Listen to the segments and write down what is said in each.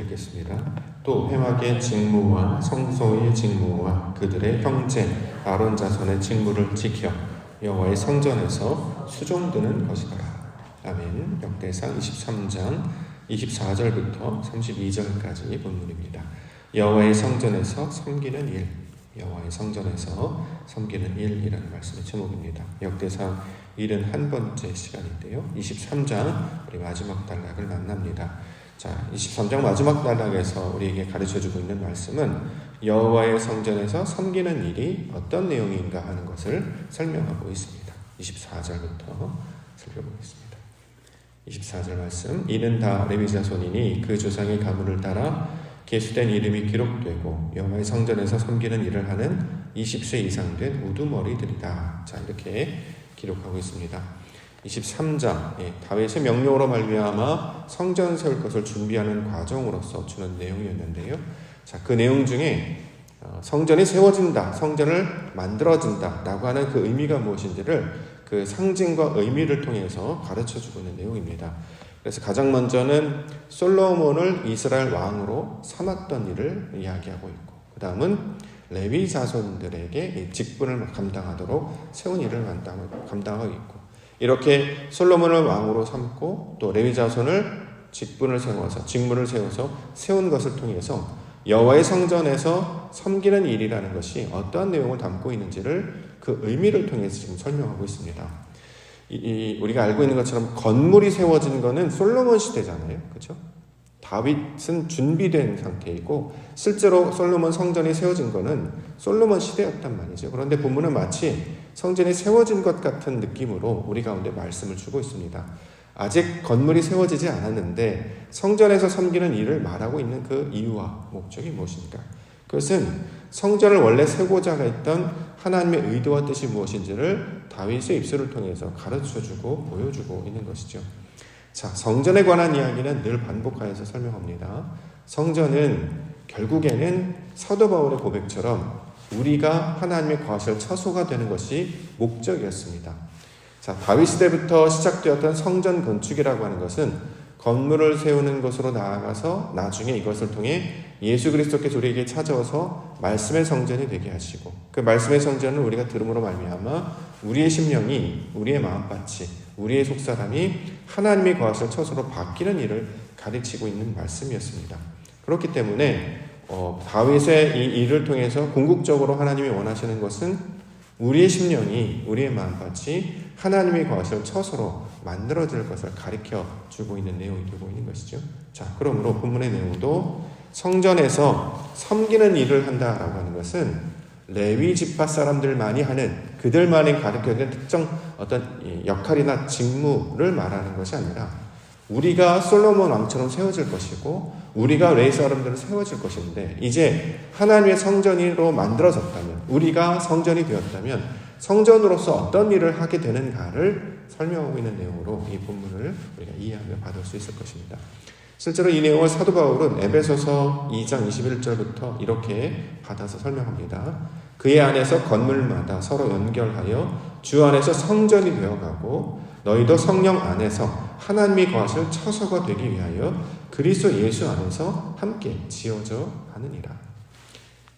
읽겠습니다. 또 회막의 직무와 성소의 직무와 그들의 형제 아론 자손의 직무를 지켜 여호와의 성전에서 수종드는 것이더라. 아멘. 역대상 23장 24절부터 32절까지 본문입니다. 여호와의 성전에서 섬기는 일, 여호와의 성전에서 섬기는 일이라는 말씀의 제목입니다. 역대상 71번째 시간인데요. 23장 우리 마지막 단락을 만납니다. 자, 23장 마지막 단락에서 우리에게 가르쳐 주고 있는 말씀은 여호와의 성전에서 섬기는 일이 어떤 내용인가 하는 것을 설명하고 있습니다. 24절부터 살펴보겠습니다. 24절 말씀 이는 다 레위 자손이니 그 조상의 가문을 따라 계수된 이름이 기록되고 여호와의 성전에서 섬기는 일을 하는 20세 이상 된 우두머리들이다. 자 이렇게 기록하고 있습니다. 23장 예, 다윗의 명령으로 말미암아 성전 세울 것을 준비하는 과정으로서 주는 내용이었는데요. 자, 그 내용 중에 어, 성전이 세워진다, 성전을 만들어진다라고 하는 그 의미가 무엇인지를 그 상징과 의미를 통해서 가르쳐 주고 있는 내용입니다. 그래서 가장 먼저는 솔로몬을 이스라엘 왕으로 삼았던 일을 이야기하고 있고, 그 다음은 레위 자손들에게 직분을 감당하도록 세운 일을 감당하고 있고, 이렇게 솔로몬을 왕으로 삼고 또 레위 자손을 직분을 세워서 직무를 세워서 세운 것을 통해서 여호와의 성전에서 섬기는 일이라는 것이 어떠한 내용을 담고 있는지를 그 의미를 통해서 지금 설명하고 있습니다. 이, 이 우리가 알고 있는 것처럼 건물이 세워진 것은 솔로몬 시대잖아요, 그렇죠? 다윗은 준비된 상태이고 실제로 솔로몬 성전이 세워진 것은 솔로몬 시대였단 말이죠. 그런데 본문은 마치 성전이 세워진 것 같은 느낌으로 우리 가운데 말씀을 주고 있습니다. 아직 건물이 세워지지 않았는데 성전에서 섬기는 일을 말하고 있는 그 이유와 목적이 무엇입니까? 그것은 성전을 원래 세고자 했던 하나님의 의도와 뜻이 무엇인지를 다윗의 입술을 통해서 가르쳐 주고 보여주고 있는 것이죠. 자, 성전에 관한 이야기는 늘 반복하여서 설명합니다. 성전은 결국에는 사도 바울의 고백처럼 우리가 하나님의 거하실 처소가 되는 것이 목적이었습니다. 자, 다윗 시대부터 시작되었던 성전 건축이라고 하는 것은 건물을 세우는 것으로 나아가서 나중에 이것을 통해 예수 그리스도께서 우리에게 찾아와서 말씀의 성전이 되게 하시고 그 말씀의 성전을 우리가 들음으로 말미암아 우리의 심령이 우리의 마음밭이 우리의 속사람이 하나님이 거하실 처소로 바뀌는 일을 가르치고 있는 말씀이었습니다. 그렇기 때문에 어, 다윗의 이 일을 통해서 궁극적으로 하나님이 원하시는 것은 우리의 심령이 우리의 마음밭이 하나님이 거하실 처소로 만들어질 것을 가르쳐 주고 있는 내용이 되고 있는 것이죠. 자, 그러므로 본문의 내용도 성전에서 섬기는 일을 한다라고 하는 것은 레위 지파 사람들만이 하는 그들만이 가르쳐야 특정 어떤 역할이나 직무를 말하는 것이 아니라 우리가 솔로몬 왕처럼 세워질 것이고 우리가 레이 사람들은 세워질 것인데 이제 하나님의 성전으로 만들어졌다면 우리가 성전이 되었다면 성전으로서 어떤 일을 하게 되는가를 설명하고 있는 내용으로 이 본문을 우리가 이해하며 받을 수 있을 것입니다. 실제로 이 내용을 사도 바울은 에베소서 2장 21절부터 이렇게 받아서 설명합니다. 그의 안에서 건물마다 서로 연결하여 주 안에서 성전이 되어가고 너희도 성령 안에서 하나님이 거하실 처소가 되기 위하여 그리스도 예수 안에서 함께 지어져 가느니라.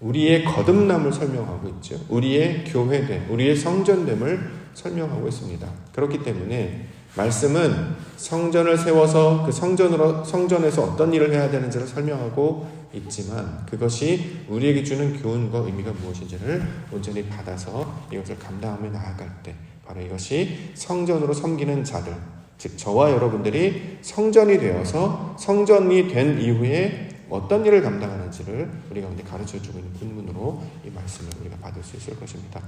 우리의 거듭남을 설명하고 있죠. 우리의 교회됨, 우리의 성전됨을 설명하고 있습니다. 그렇기 때문에 말씀은 성전을 세워서 그 성전으로 성전에서 어떤 일을 해야 되는지를 설명하고 있지만 그것이 우리에게 주는 교훈과 의미가 무엇인지를 온전히 받아서 이것을 감당하며 나아갈 때 바로 이것이 성전으로 섬기는 자들 즉 저와 여러분들이 성전이 되어서 성전이 된 이후에 어떤 일을 감당하는지를 우리 가운데 가르쳐 주고 있는 본문으로 이 말씀을 우리가 받을 수 있을 것입니다.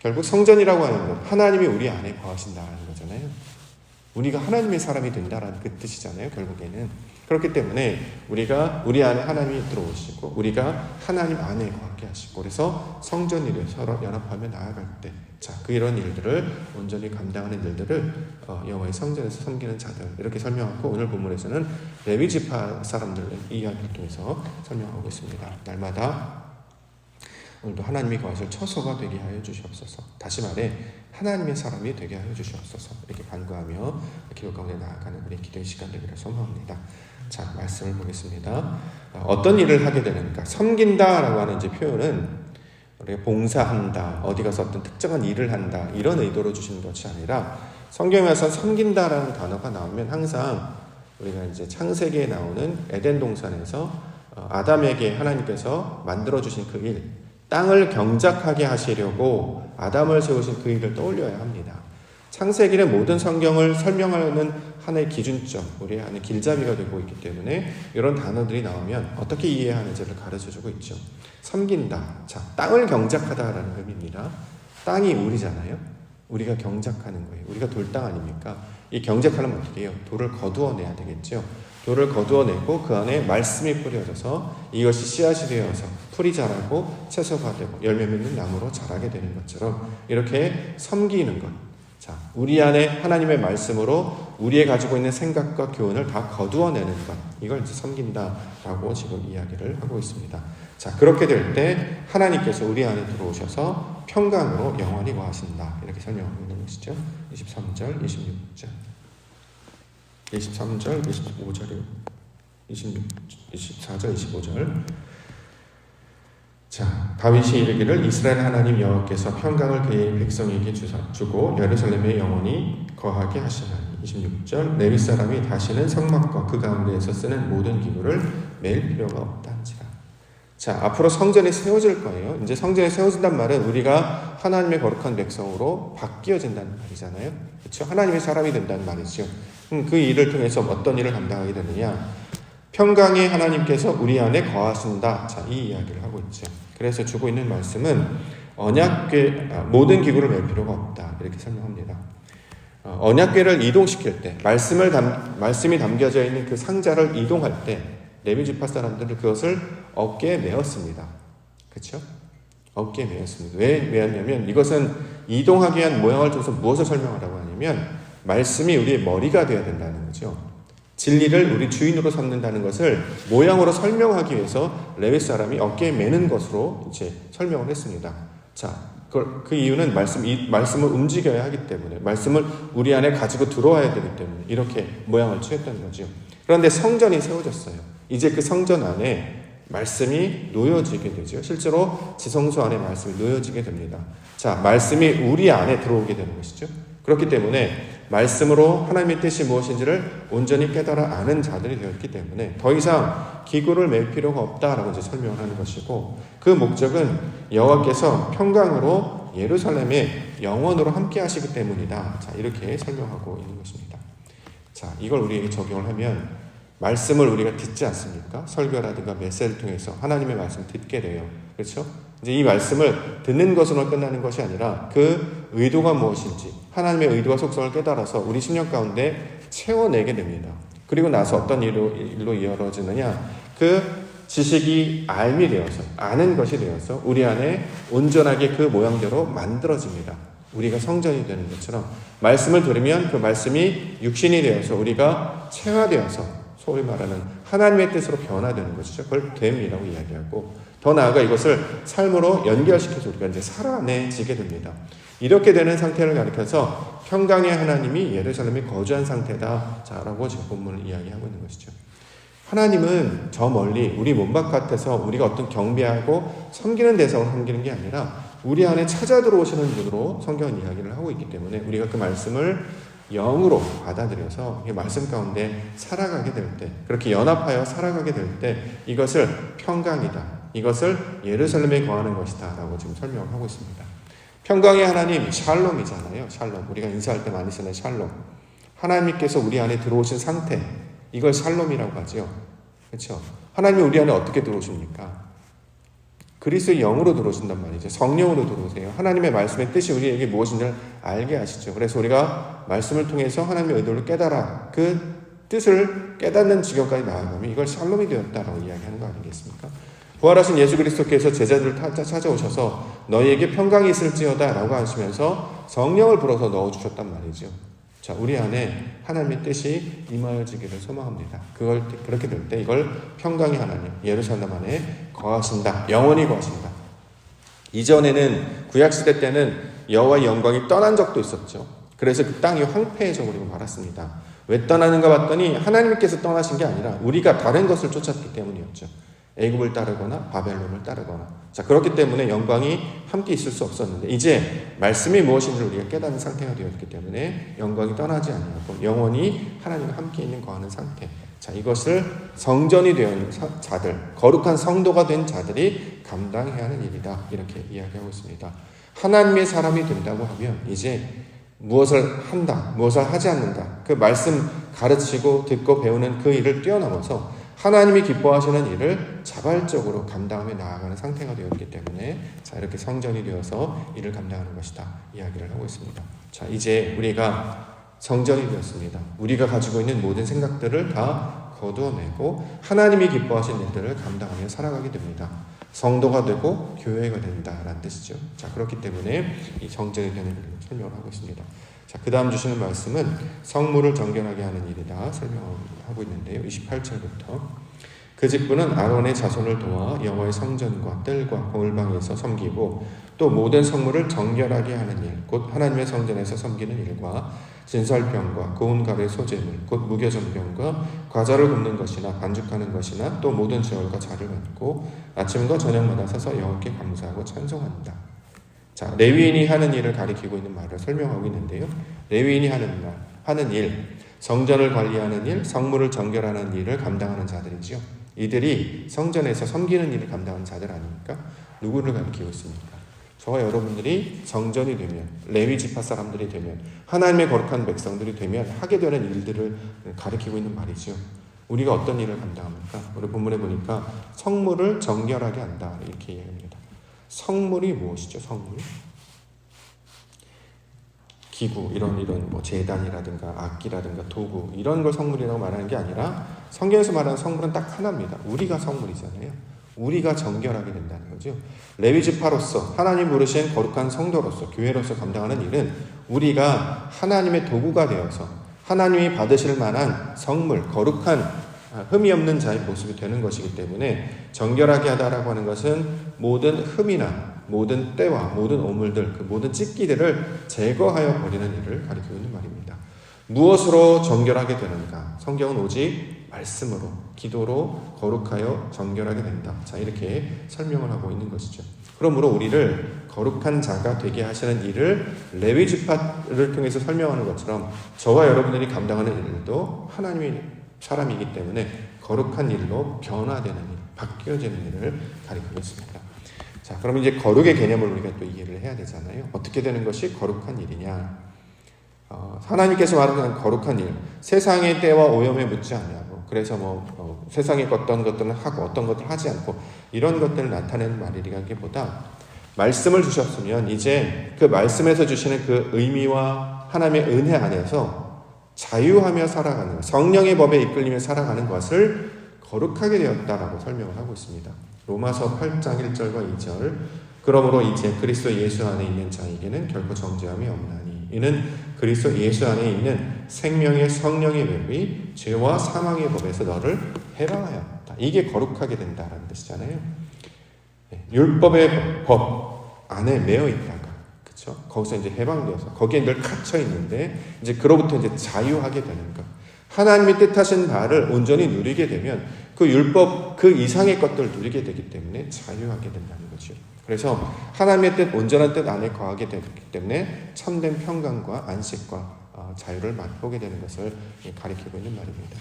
결국 성전이라고 하는 건 하나님이 우리 안에 거하신다는 거잖아요. 우리가 하나님의 사람이 된다라는 그 뜻이잖아요. 결국에는 그렇기 때문에 우리가 우리 안에 하나님이 들어오시고 우리가 하나님 안에 거하게 하시고 그래서 성전이 서로 연합하며 나아갈 때, 자, 그 이런 일들을 온전히 감당하는 일들을 어, 여호와의 성전에서 섬기는 자들 이렇게 설명하고 오늘 본문에서는 레위 지파 사람들의 이야기를 통해서 설명하고 있습니다. 날마다 오늘도 하나님이 거하실 처소가 되게 하여 주시옵소서. 다시 말해 하나님의 사람이 되게 하여 주시옵소서. 이렇게 간구하며 기도 가운데 나아가는 우리 기도의 시간 되기를 소망합니다. 자, 말씀을 보겠습니다. 어떤 일을 하게 되는가? 섬긴다라고 하는 이제 표현은 우리가 봉사한다, 어디 가서 어떤 특정한 일을 한다 이런 의도로 주시는 것이 아니라 성경에서 섬긴다라는 단어가 나오면 항상 우리가 이제 창세기에 나오는 에덴 동산에서 어, 아담에게 하나님께서 만들어 주신 그 일, 땅을 경작하게 하시려고 아담을 세우신 그 일을 떠올려야 합니다. 창세기는 모든 성경을 설명하는 하나의 기준점, 우리 하나의 길잡이가 되고 있기 때문에 이런 단어들이 나오면 어떻게 이해하는지를 가르쳐 주고 있죠. 섬긴다. 자, 땅을 경작하다라는 의미입니다. 땅이 우리잖아요. 우리가 경작하는 거예요. 우리가 돌땅 아닙니까? 이 경작하려면 어떻게 해요? 돌을 거두어내야 되겠죠. 돌을 거두어내고 그 안에 말씀이 뿌려져서 이것이 씨앗이 되어서 풀이 자라고 채소가 되고 열매 맺는 나무로 자라게 되는 것처럼 이렇게 섬기는 것. 자, 우리 안에 하나님의 말씀으로 우리의 가지고 있는 생각과 교훈을 다 거두어내는 것. 이걸 이제 섬긴다라고 지금 이야기를 하고 있습니다. 자, 그렇게 될 때 하나님께서 우리 안에 들어오셔서 평강으로 영원히 거하신다. 이렇게 설명하고 있는 것이죠. 23절, 26절. 23절, 25절이요. 26, 24절, 25절. 자, 다윗이 이르기를 이스라엘 하나님 여호와께서 평강을 그의 백성에게 주사, 주고 예루살렘에 영원히 거하게 하시나니. 26절 레위 사람이 다시는 성막과 그 가운데에서 쓰는 모든 기구를 맬 필요가 없다는지라. 자, 앞으로 성전이 세워질 거예요. 이제 성전이 세워진단 말은 우리가 하나님의 거룩한 백성으로 바뀌어진다는 말이잖아요. 그렇죠? 하나님의 사람이 된다는 말이죠. 음, 그 일을 통해서 어떤 일을 감당하게 되느냐? 평강의 하나님께서 우리 안에 거하신다. 자, 이 이야기를 하고 있죠. 그래서 주고 있는 말씀은 언약궤 아, 모든 기구를 낼 필요가 없다. 이렇게 설명합니다. 어, 언약궤를 이동시킬 때 말씀을 담, 말씀이 담겨져 있는 그 상자를 이동할 때 레위 지파 사람들은 그것을 어깨에 메었습니다. 그렇죠? 어깨에 메었습니다. 왜 메었냐면 이것은 이동하기 위한 모양을 줘서 무엇을 설명하라고 하냐면 말씀이 우리의 머리가 되어야 된다는 거죠. 진리를 우리 주인으로 삼는다는 것을 모양으로 설명하기 위해서 레위 사람이 어깨에 매는 것으로 이제 설명을 했습니다. 자, 그, 그 이유는 말씀, 이 말씀을 움직여야 하기 때문에, 말씀을 우리 안에 가지고 들어와야 되기 때문에 이렇게 모양을 취했던 거죠. 그런데 성전이 세워졌어요. 이제 그 성전 안에 말씀이 놓여지게 되죠. 실제로 지성소 안에 말씀이 놓여지게 됩니다. 자, 말씀이 우리 안에 들어오게 되는 것이죠. 그렇기 때문에 말씀으로 하나님의 뜻이 무엇인지를 온전히 깨달아 아는 자들이 되었기 때문에 더 이상 기구를 맬 필요가 없다라고 이제 설명을 하는 것이고 그 목적은 여호와께서 평강으로 예루살렘에 영원으로 함께 하시기 때문이다. 자, 이렇게 설명하고 있는 것입니다. 자, 이걸 우리에게 적용을 하면 말씀을 우리가 듣지 않습니까? 설교라든가 메시지를 통해서 하나님의 말씀을 듣게 돼요. 그렇죠? 이제 이 말씀을 듣는 것으로 끝나는 것이 아니라 그 의도가 무엇인지 하나님의 의도와 속성을 깨달아서 우리 심령 가운데 채워내게 됩니다. 그리고 나서 어떤 일로, 일로 이어지느냐? 그 지식이 알미 되어서 아는 것이 되어서 우리 안에 온전하게 그 모양대로 만들어집니다. 우리가 성전이 되는 것처럼 말씀을 들으면 그 말씀이 육신이 되어서 우리가 체화되어서 소위 말하는 하나님의 뜻으로 변화되는 것이죠. 그걸 됨이라고 이야기하고 더 나아가 이것을 삶으로 연결시켜서 우리가 이제 살아내지게 됩니다. 이렇게 되는 상태를 가리켜서 평강의 하나님이 예루살렘에 거주한 상태다. 자 라고 지금 본문을 이야기하고 있는 것이죠. 하나님은 저 멀리 우리 몸 바깥에서 우리가 어떤 경배하고 섬기는 대상을 섬기는 게 아니라 우리 안에 찾아 들어오시는 분으로 성경은 이야기를 하고 있기 때문에 우리가 그 말씀을 영으로 받아들여서 이 말씀 가운데 살아가게 될 때, 그렇게 연합하여 살아가게 될 때, 이것을 평강이다. 이것을 예루살렘에 거하는 것이다. 라고 지금 설명을 하고 있습니다. 평강의 하나님, 샬롬이잖아요. 샬롬. 우리가 인사할 때 많이 쓰는 샬롬. 하나님께서 우리 안에 들어오신 상태, 이걸 샬롬이라고 하죠. 그렇죠? 하나님이 우리 안에 어떻게 들어오십니까? 그리스의 영으로 들어오신단 말이죠. 성령으로 들어오세요. 하나님의 말씀의 뜻이 우리에게 무엇인지를 알게 하시죠. 그래서 우리가 말씀을 통해서 하나님의 의도를 깨달아 그 뜻을 깨닫는 지경까지 나아가면 이걸 샬롬이 되었다라고 이야기하는 거 아니겠습니까? 부활하신 예수 그리스도께서 제자들을 찾아오셔서 너희에게 평강이 있을지어다 라고 하시면서 성령을 불어서 넣어주셨단 말이죠. 자, 우리 안에 하나님의 뜻이 임하여지기를 소망합니다. 그걸 그렇게 될 때 이걸 평강의 하나님 예루살렘 안에 거하신다. 영원히 거하신다. 이전에는 구약 시대 때는 여호와의 영광이 떠난 적도 있었죠. 그래서 그 땅이 황폐해져 버리고 말았습니다. 왜 떠나는가 봤더니 하나님께서 떠나신 게 아니라 우리가 다른 것을 쫓았기 때문이었죠. 애굽을 따르거나 바벨론을 따르거나. 자, 그렇기 때문에 영광이 함께 있을 수 없었는데 이제 말씀이 무엇인지를 우리가 깨닫는 상태가 되었기 때문에 영광이 떠나지 아니하고 영원히 하나님과 함께 있는 거하는 상태. 자, 이것을 성전이 사- 자들, 거룩한 성도가 된 자들이 감당해야 하는 일이다. 이렇게 이야기하고 있습니다. 하나님의 사람이 된다고 하면 이제 무엇을 한다, 무엇을 하지 않는다. 그 말씀 가르치고 듣고 배우는 그 일을 뛰어넘어서 하나님이 기뻐하시는 일을 자발적으로 감당하며 나아가는 상태가 되었기 때문에 자 이렇게 성전이 되어서 일을 감당하는 것이다 이야기를 하고 있습니다. 자 이제 우리가 성전이 되었습니다. 우리가 가지고 있는 모든 생각들을 다 거두어내고 하나님이 기뻐하신 일들을 감당하며 살아가게 됩니다. 성도가 되고 교회가 된다라는 뜻이죠. 자 그렇기 때문에 이 되는 일을 설명을 하고 있습니다. 자, 그 다음 주시는 말씀은 성물을 정결하게 하는 일이다 설명하고 있는데요. 28절부터 그 직분은 아론의 자손을 도와 여호와의 성전과 뜰과 거울방에서 섬기고 또 모든 성물을 정결하게 하는 일, 곧 하나님의 성전에서 섬기는 일과 진설병과 고운 가루의 소재물, 곧 무교전병과 과자를 굽는 것이나 반죽하는 것이나 또 모든 제월과 자를 갖고 아침과 저녁마다 서서 여호와께 감사하고 찬송한다. 자, 레위인이 하는 일을 가리키고 있는 말을 설명하고 있는데요. 레위인이 하는 말, 하는 일, 성전을 관리하는 일, 성물을 정결하는 일을 감당하는 자들이지요. 이들이 성전에서 섬기는 일을 감당하는 자들 아닙니까? 누구를 가리키고 있습니까? 저와 여러분들이 성전이 되면 레위 지파 사람들이 되면 하나님의 거룩한 백성들이 되면 하게 되는 일들을 가리키고 있는 말이죠. 우리가 어떤 일을 감당합니까? 우리 본문에 보니까 성물을 정결하게 한다 이렇게 이야기합니다. 성물이 무엇이죠? 성물? 기구 이런 이런 뭐 재단이라든가 악기라든가 도구 이런 걸 성물이라고 말하는 게 아니라 성경에서 말하는 성물은 딱 하나입니다. 우리가 성물이잖아요. 우리가 정결하게 된다는 거죠. 레위 지파로서 하나님 부르신 거룩한 성도로서 교회로서 감당하는 일은 우리가 하나님의 도구가 되어서 하나님이 받으실 만한 성물 거룩한 흠이 없는 자의 모습이 되는 것이기 때문에 정결하게 하다라고 하는 것은 모든 흠이나 모든 때와 모든 오물들, 그 모든 찢기들을 제거하여 버리는 일을 가리키고 있는 말입니다. 무엇으로 정결하게 되는가? 성경은 오직 말씀으로, 기도로 거룩하여 정결하게 된다. 자, 이렇게 설명을 하고 있는 것이죠. 그러므로 우리를 거룩한 자가 되게 하시는 일을 레위 지파를 통해서 설명하는 것처럼 저와 여러분들이 감당하는 일도 하나님의 사람이기 때문에 거룩한 일로 변화되는 일, 바뀌어지는 일을 가리키고 있습니다. 자, 그럼 이제 거룩의 개념을 우리가 또 이해를 해야 되잖아요. 어떻게 되는 것이 거룩한 일이냐? 어, 하나님께서 말하는 거룩한 일, 세상의 때와 오염에 묻지 않냐고. 그래서 뭐 어, 세상에 어떤 것들은 하고 어떤 것들 하지 않고 이런 것들을 나타내는 말이라기보다 말씀을 주셨으면 이제 그 말씀에서 주시는 그 의미와 하나님의 은혜 안에서 자유하며 살아가는 성령의 법에 이끌리며 살아가는 것을 거룩하게 되었다라고 설명을 하고 있습니다. 로마서 8장 1절과 2절 그러므로 이제 그리스도 예수 안에 있는 자에게는 결코 정죄함이 없나니 이는 그리스도 예수 안에 있는 생명의 성령의 법이 죄와 사망의 법에서 너를 해방하였다. 이게 거룩하게 된다라는 뜻이잖아요. 네, 율법의 법 안에 매여 있다가 그렇죠? 거기서 이제 해방되어서 거기에 늘 갇혀 있는데 이제 그로부터 이제 자유하게 되는 것. 하나님이 뜻하신 바를 온전히 누리게 되면 그 율법 그 이상의 것들을 누리게 되기 때문에 자유하게 된다는 거죠. 그래서 하나님의 뜻 온전한 뜻 안에 거하게 되기 때문에 참된 평강과 안식과 어, 자유를 맛보게 되는 것을 가리키고 있는 말입니다.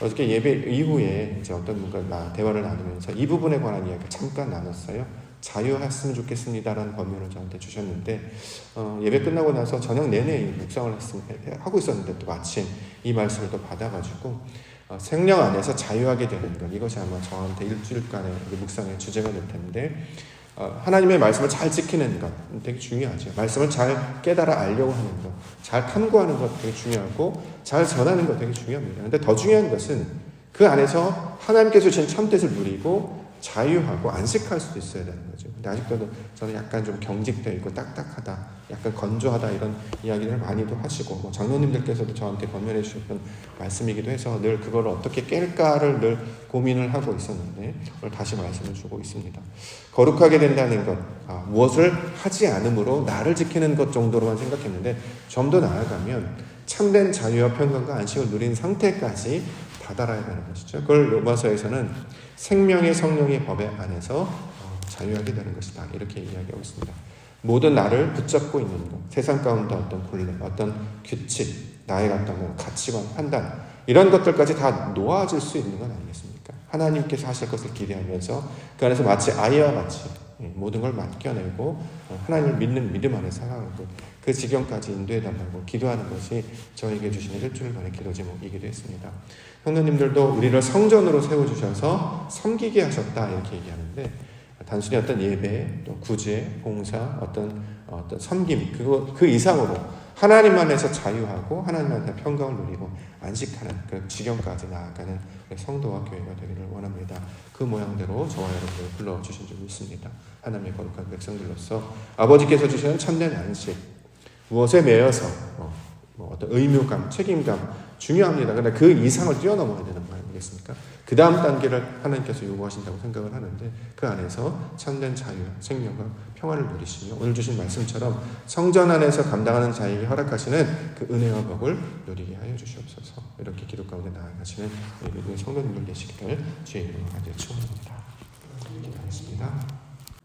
어저께 예배 이후에 이제 어떤 분과 대화를 나누면서 이 부분에 관한 이야기 잠깐 나눴어요. 자유했으면 좋겠습니다라는 권면을 저한테 주셨는데 어, 예배 끝나고 나서 저녁 내내 묵상을 했으면, 하고 있었는데 또 마침 이 말씀을 또 받아가지고 어, 생명 안에서 자유하게 되는 것 이것이 아마 저한테 일주일간의 묵상의 주제가 될 텐데 어, 하나님의 말씀을 잘 지키는 것 되게 중요하죠. 말씀을 잘 깨달아 알려고 하는 것, 잘 탐구하는 것 되게 중요하고 잘 전하는 것 되게 중요합니다. 근데 더 중요한 것은 그 안에서 하나님께서 주신 참뜻을 누리고 자유하고 안식할 수도 있어야 되는 거죠. 근데 아직도 저는 약간 좀 경직되어 있고 딱딱하다, 약간 건조하다 이런 이야기를 많이도 하시고 뭐 장로님들께서도 저한테 권면해 주셨던 말씀이기도 해서 늘 그걸 어떻게 깰까를 늘 고민을 하고 있었는데 오늘 다시 말씀을 주고 있습니다. 거룩하게 된다는 것, 아, 무엇을 하지 않으므로 나를 지키는 것 정도로만 생각했는데 좀 더 나아가면 참된 자유와 평강과 안식을 누린 상태까지 다다라야 되는 것이죠. 그걸 로마서에서는 생명의 성령의 법에 안에서 어, 자유하게 되는 것이다. 이렇게 이야기하고 있습니다. 모든 나를 붙잡고 있는 것, 세상 가운데 어떤 굴레, 어떤 규칙, 나의 어떤 뭐 가치관, 판단 이런 것들까지 다 놓아질 수 있는 건 아니겠습니까? 하나님께서 하실 것을 기대하면서 그 안에서 마치 아이와 같이 예, 모든 걸 맡겨내고 어, 하나님을 믿는 믿음 안에 살아가고 그 지경까지 인도해 달라고 기도하는 것이 저에게 주시는 일주일간의 기도 제목이기도 했습니다. 성도님들도 우리를 성전으로 세워주셔서 섬기게 하셨다 이렇게 얘기하는데 단순히 어떤 예배, 또 구제, 봉사, 어떤 어떤 섬김 그거 그 이상으로 하나님 안에서 자유하고 하나님 안에서 평강을 누리고 안식하는 그 지경까지 나아가는 성도와 교회가 되기를 원합니다. 그 모양대로 저와 여러분을 불러 주신 줄 믿습니다. 하나님의 거룩한 백성들로서 아버지께서 주시는 참된 안식 무엇에 매여서 어, 뭐 어떤 의무감, 책임감 중요합니다. 그런데 그 이상을 뛰어넘어야 되는 거 아니겠습니까? 그 다음 단계를 하나님께서 요구하신다고 생각을 하는데 그 안에서 참된 자유, 생명과 평안을 누리시며 오늘 주신 말씀처럼 성전 안에서 감당하는 자에게 허락하시는 그 은혜와 복을 누리게 하여 주시옵소서. 이렇게 기도 가운데 나아가시는 우리 성도님들 되시기를 주의 이름으로 간절히 축원합니다. 기도하겠습니다.